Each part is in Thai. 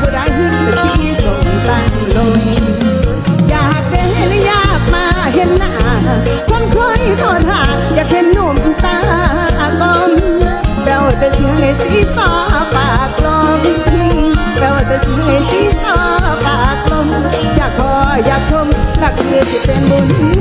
ผู้ใดที่ส่งตั้งลงอยากได้เดินอยากมาเห็นหน้าคนคอยทอดหาอยากเห็นหนุ่มตากลมแววแต่เสียงในสีซอปากลมแววแต่เสียงในสีซอปากลมอยากขออยากชมหลักคือที่เป็นบุญ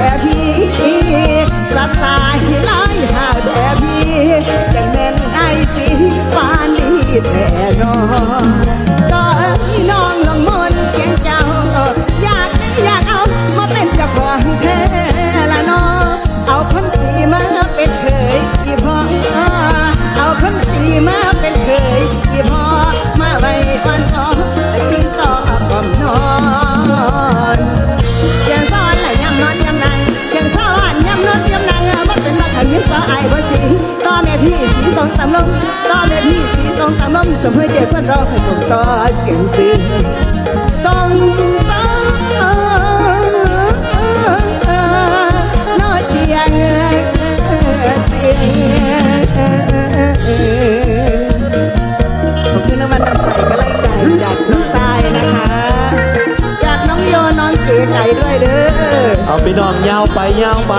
แบบนี้รักษายลายห่าแบบนี้ยังแม่นไอสีปานนี้แน่นอน พี่สีทรงตำลงต่อแม่พี่สีทรงตำลงสมเพื่อเจ็บเพื่อนรอให้ส่งต่อเสียงซึ้งต้องสอนอเสียงเสียงขอบคุณรางวัลน้ำใจกำลังใจจากน้องทรายนะคะ จากน้องโยน้องเก๋ไก่ด้วยเด้อเอาพี่น้องยาวไปยาวไป